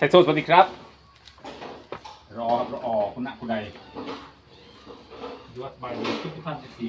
แทโซสวัสดีครับ รอครับรอคุณนะคุณใดยอดบายดีทุกท่านที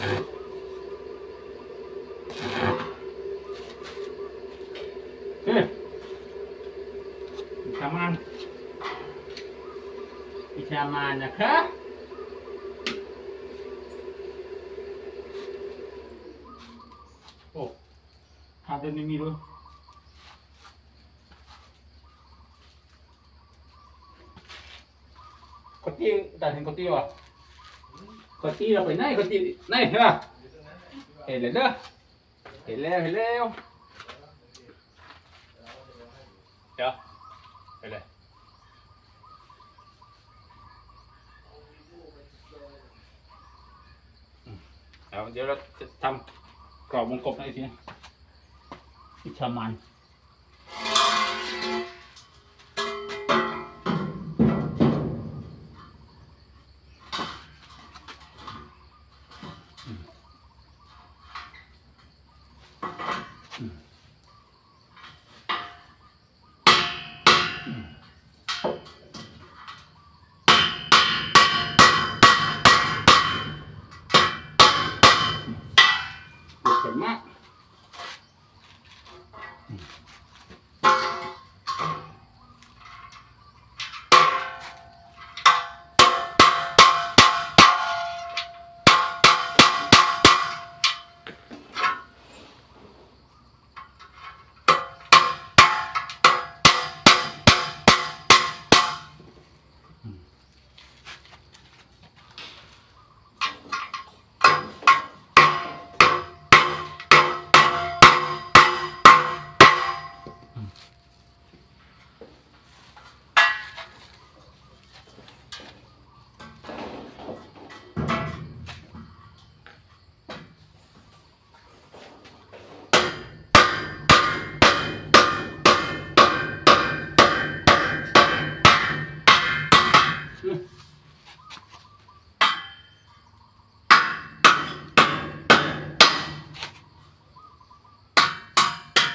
เฮ้ยทำงานอิชามานนะครับโอ้ทาเดินไม่มีด้วยกดที่แต่เห็นกดที่วะ กดที่เราไปไหนกดที่ไหนเห็นป่ะเห็นเลยเด้อเห็นแล้วเห็นแล้วเดี๋ยวไปเลยเดี๋ยวเราจะทำกรอบวงกบให้อีกทีนะอิชามัน อืมเก่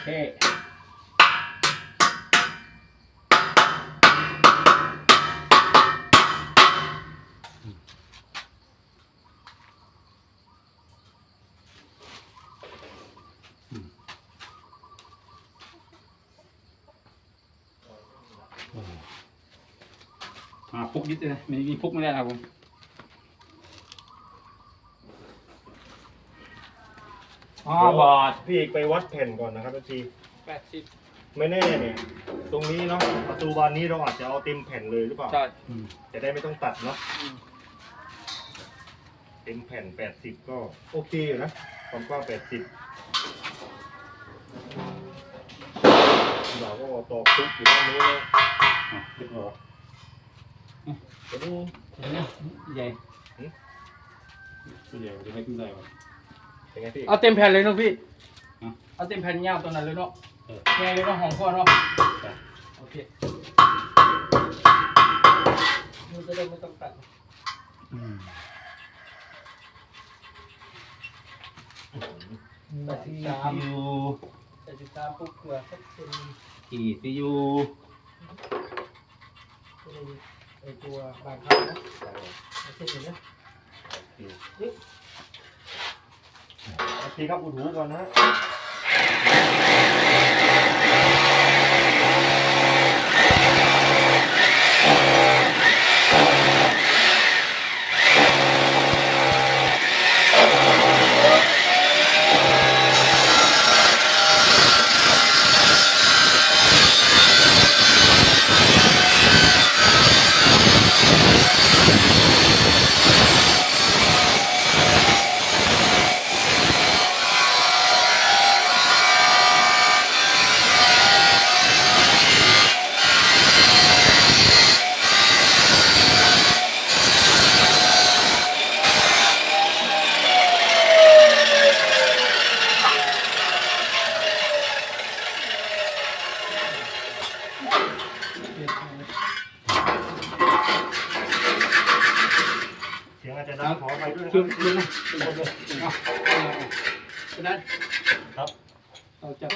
เท่อ่าพุกยึดเลยนะมีมีพุกไม่ได้ครับผม อ๋อบอดพี่เอกไปวัดแผ่นก่อนนะครับทีแปดสิบไม่แน่เนี่ยตรงนี้เนาะประตูบานนี้เราอาจจะเอาเต็มแผ่นเลยหรือเปล่าใช่จะได้ไม่ต้องตัดเนาะเต็มแผ่น80ก็โอเคอยู่นะความกว้าง80เราก็เอาตอกทุบอยู่ด้านนู้นนะอะเรียบร้อยจะดูเห็นไหมใหญ่หืมใหญ่จะให้ขึ้นได้ไหม เป็นไงพี่ เอาเต็มแผ่นเลยเนาะพี่อะเอาเต็มแผ่นยาวตรงนั้นเลยเนาะเออไงเลยเนาะของพ่อเนาะใช่โอเคมันจะได้ไม่ต้องตัดอืมแปดสิบซีสามยูแปดสิบสามปุ๊บเกลือสักเซนกี่ซียูเออแปไอตัวบางครั้งนะเอาเส้นนี้นะ โอเคครับอุดหูก่อนนะ เสียงอาจจะดังขออภัยด้วยนะคคือรับคือนะเป็นคนเลยเอาฉะนั้นครับเราจะ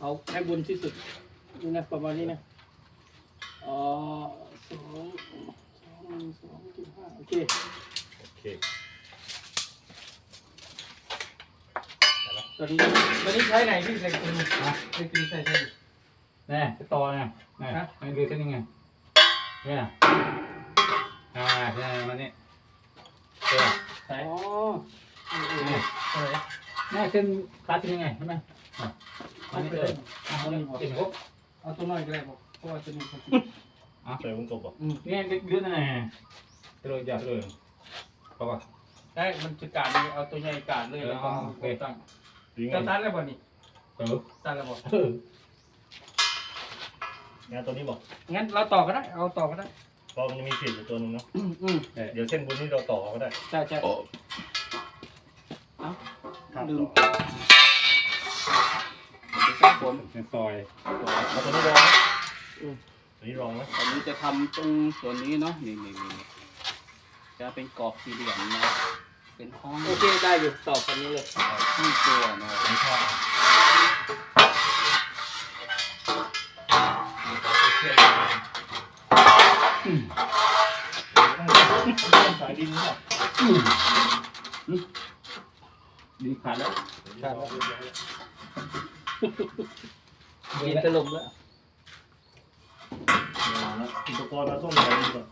เอาให้บนที่สุดนี่นะประมาณนี้นะอ๋อสองสองสองจุดห้าโอเคโอเคตอนนี้ตอนนี้ใช้ไหนพี่ใส่คุณนะใส่คุณใส่ใส่แน่จะต่อไงแน่ฮะมันคือเส้นยังไงเนี่ยอ่าใช่มันนี่เออใส่อ๋อนี่ใส่แน่เส้นคลาสเป็นยังไงใช่ไหมอะมันนี่เออเอาเอาตัวเนี่นี้ยบอกเป็นครบเอาตัวน้อยก็ได้บอกเพราะว่าตัวนี้เขาใส่วงกลมบอกอืมนี่เดือนนั่นแหละเลยอย่าเลยเพราะว่าได้มันจะการเลยเอาตัวใหญ่การเลยแล้วก็อ๋อเอาโอเคไปตั้งหรือไงจะตัดแล้วบ่นี่เออตัดแล้วบ่เออ งานตัวนี้บอกงั้นเราต่อก็ได้ เอาต่อก็ได้ เพราะมันจะมีเศษอยู่ตัวหนึงเนาะ อืมอืมเดี๋ยวเส้นบนนี้เราต่อก็ได้ใช่ใช่ครับลืมต่อครับผมเป็นซอยเอาตัวนี้รองไหมตัวนี้รองไหมตอนนี้จะทำตรงส่วนนี้เนาะนี่นี่นี่จะเป็นกรอบสี่เหลี่ยมนะ เป็นห้องโอเคได้อยู่ต่อกันนี้เลยที่ตัวเนาะ ไม่ชอบ สายดินนี่หรอดีขาดแล้วดินถล่มแล้วอุปกรณ์เราต้องใส่ดีกว่า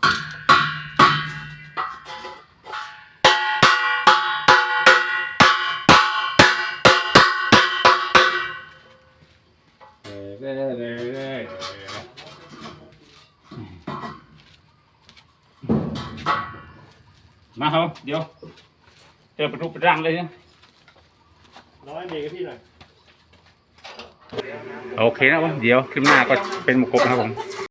มาครับเดี๋ยวเจอประตูประดังเลยนะน้อยเบรกให้พี่หน่อย โอเคนะครับผมเดี๋ยวคลิปหน้าก็เป็นหมกกบนะครับผม